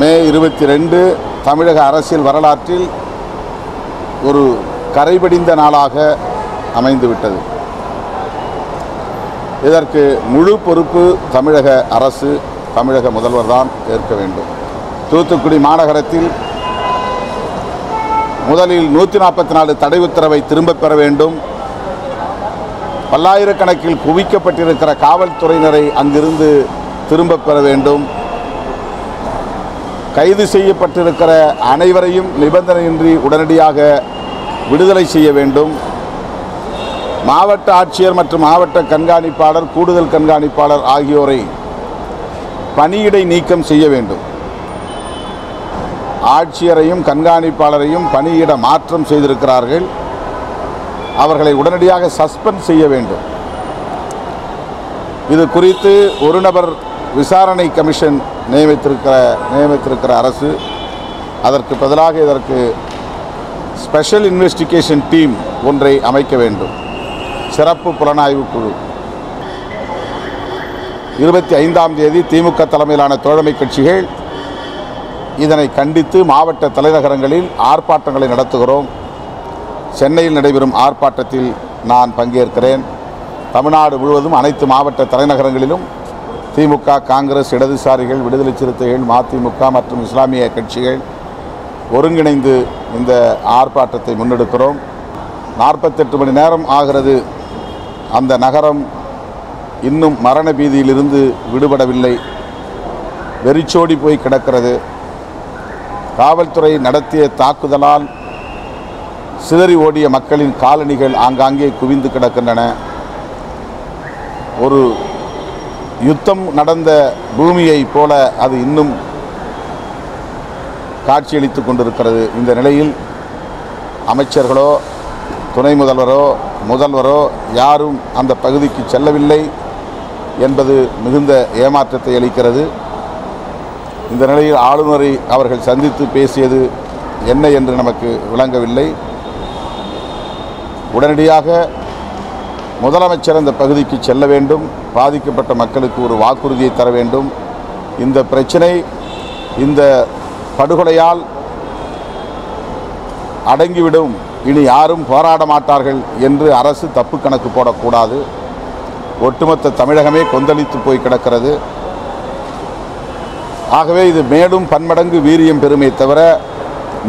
மே இருபத்தி ரெண்டு தமிழக அரசியல் வரலாற்றில் ஒரு கரைபடிந்த நாளாக அமைந்துவிட்டது. இதற்கு முழு பொறுப்பு தமிழக அரசு தமிழக முதல்வர் தான் ஏற்க வேண்டும். தூத்துக்குடி மாநகரத்தில் முதலில் நூற்றி நாற்பத்தி நாலு தடை உத்தரவை திரும்பப் பெற வேண்டும். பல்லாயிரக்கணக்கில் குவிக்கப்பட்டிருக்கிற காவல்துறையினரை அங்கிருந்து திரும்பப் பெற வேண்டும். கைது செய்யப்பட்டிருக்கிற அனைவரையும் நிபந்தனையின்றி உடனடியாக விடுதலை செய்ய வேண்டும். மாவட்ட ஆட்சியர் மற்றும் மாவட்ட கண்காணிப்பாளர் கூடுதல் கண்காணிப்பாளர் ஆகியோரை பணியிடை நீக்கம் செய்ய வேண்டும். ஆட்சியரையும் கண்காணிப்பாளரையும் பணியிட மாற்றம் செய்திருக்கிறார்கள். அவர்களை உடனடியாக சஸ்பெண்ட் செய்ய வேண்டும். இது குறித்து ஒரு நபர் விசாரணை கமிஷன் நியமித்திருக்கிற நியமித்திருக்கிற அரசு அதற்கு பதிலாக இதற்கு ஸ்பெஷல் இன்வெஸ்டிகேஷன் டீம் ஒன்றை அமைக்க வேண்டும். சிறப்பு புலனாய்வு குழு. இருபத்தி ஐந்தாம் தேதி திமுக தலைமையிலான தோழமை கட்சிகள் இதனை கண்டித்து மாவட்ட தலைநகரங்களில் ஆர்ப்பாட்டங்களை நடத்துகிறோம். சென்னையில் நடைபெறும் ஆர்ப்பாட்டத்தில் நான் பங்கேற்கிறேன். தமிழ்நாடு முழுவதும் அனைத்து மாவட்ட தலைநகரங்களிலும் திமுக காங்கிரஸ் இடதுசாரிகள் விடுதலை சிறுத்தைகள் மதிமுக மற்றும் இஸ்லாமிய கட்சிகள் ஒருங்கிணைந்து இந்த ஆர்ப்பாட்டத்தை முன்னெடுக்கிறோம். நாற்பத்தெட்டு மணி நேரம் ஆகிறது. அந்த நகரம் இன்னும் மரண பீதியிலிருந்து விடுபடவில்லை. வெறிச்சோடி போய் கிடக்கிறது. காவல்துறை நடத்திய தாக்குதலால் சிதறி ஓடிய மக்களின் காலணிகள் ஆங்காங்கே குவிந்து கிடக்கின்றன. ஒரு யுத்தம் நடந்த பூமியைப் போல அது இன்னும் காட்சியளித்து கொண்டிருக்கிறது. இந்த நிலையில் அமைச்சர்களோ துணை முதல்வரோ முதல்வரோ யாரும் அந்த பகுதிக்கு செல்லவில்லை என்பது மிகுந்த ஏமாற்றத்தை அளிக்கிறது. இந்த நிலையில் ஆளுநரை அவர்கள் சந்தித்து பேசியது என்ன என்று நமக்கு விளங்கவில்லை. உடனடியாக முதலமைச்சர் அந்த பகுதிக்கு செல்ல வேண்டும். பாதிக்கப்பட்ட மக்களுக்கு ஒரு வாக்குறுதியை தர வேண்டும். இந்த பிரச்சனை இந்த படுகொலையால் அடங்கிவிடும். இனி யாரும் போராட மாட்டார்கள் என்று அரசு தப்பு கணக்கு போடக்கூடாது. ஒட்டுமொத்த தமிழகமே கொந்தளித்து போய் கிடக்கிறது. ஆகவே இது மேலும் பன்மடங்கு வீரியம் பெருமை தவிர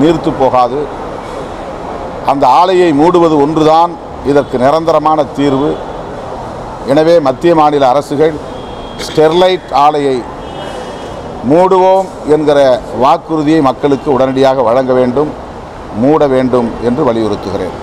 நீர்த்து போகாது. அந்த ஆலையை மூடுவது ஒன்றுதான். இதற்கு நிரந்தரமான தீர்வு எனவே மத்திய மாநில அரசுகள் ஸ்டெர்லைட் ஆலையை மூடுவோம் என்கிற வாக்குறுதியை மக்களுக்கு உடனடியாக வழங்க வேண்டும் மூட வேண்டும் என்று வலியுறுத்துகிறேன்